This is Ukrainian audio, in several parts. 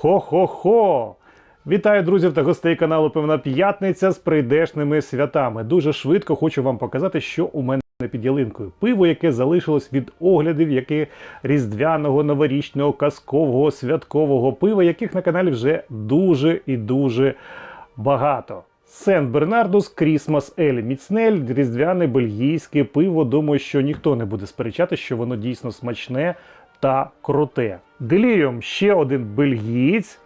Хо-хо-хо! Вітаю друзів та гостей каналу Певна П'ятниця з прийдешними святами. Дуже швидко хочу вам показати, що у мене під ялинкою. Пиво, яке залишилось від оглядів, яке різдвяного, новорічного, казкового, святкового пива, яких на каналі вже дуже і дуже багато. Сент Бернардус Крісмас Ель Міцнель, різдвяне бельгійське пиво. Думаю, що ніхто не буде сперечати, що воно дійсно смачне та круте. Деліріум ще один бельгієць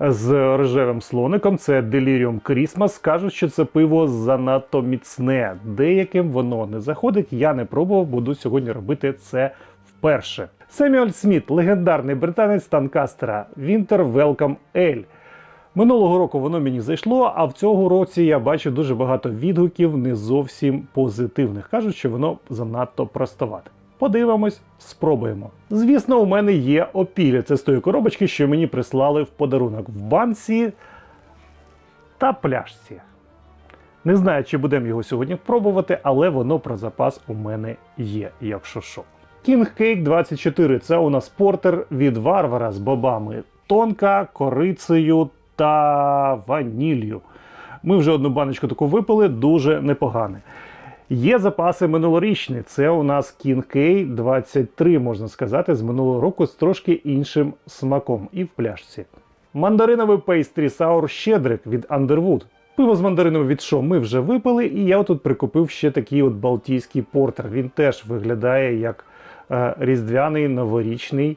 з рожевим слоником. Це Delirium Christmas. Кажуть, що це пиво занадто міцне. Деяким воно не заходить. Я не пробував, буду сьогодні робити це вперше. Семюель Сміт, легендарний британець танкастера Winter Welcome Ale. Минулого року воно мені зайшло, а в цього році я бачу дуже багато відгуків не зовсім позитивних. Кажуть, що воно занадто простовате. Подивимось, спробуємо. Звісно, у мене є опілля. Це з тої коробочки, що мені прислали в подарунок в банці та пляшці. Не знаю, чи будемо його сьогодні пробувати, але воно про запас у мене є, якщо що. King Cake 24 це у нас портер від варвара з бобами тонка, корицею та ваніллю. Ми вже одну баночку таку випили, дуже непогане. Є запаси минулорічні. Це у нас K 23, можна сказати, з минулого року з трошки іншим смаком і в пляшці. Мандариновий пейстрі саур щедрик від Underwood. Пиво з мандарином від Шо ми вже випили, і я тут прикупив ще такий от балтійський портер. Він теж виглядає як е, різдвяний новорічний.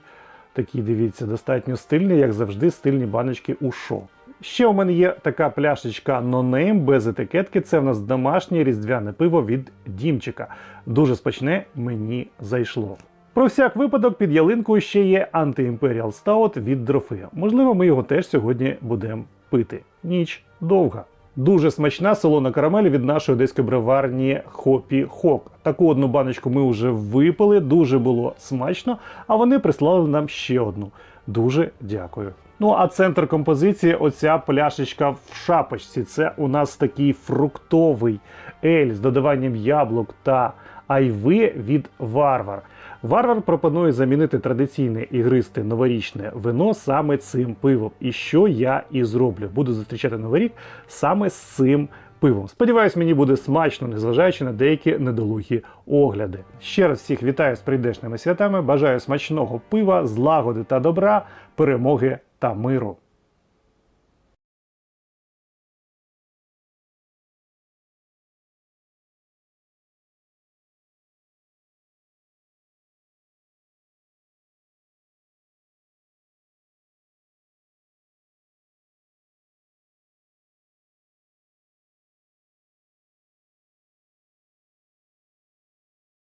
Такий, дивіться, достатньо стильний, як завжди, стильні баночки у Шо. Ще у мене є така пляшечка No без етикетки. Це в нас домашнє різдвяне пиво від Дімчика. Дуже смачне, мені зайшло. Про всяк випадок під ялинкою ще є Anti-Imperial Stout від Дрофи. Можливо, ми його теж сьогодні будемо пити. Ніч довга. Дуже смачна солона карамель від нашої одеської броварні Хопі Хок. Таку одну баночку ми вже випили, дуже було смачно, а вони прислали нам ще одну. Дуже дякую. Ну а центр композиції оця пляшечка в шапочці. Це у нас такий фруктовий ель з додаванням яблук та айви від Варвар. Варвар пропонує замінити традиційне ігристе новорічне вино саме цим пивом. І що я і зроблю. Буду зустрічати новий рік саме з цим пивом. Сподіваюсь, мені буде смачно, незважаючи на деякі недолугі огляди. Ще раз всіх вітаю з прийдешними святами. Бажаю смачного пива, злагоди та добра, перемоги та миру.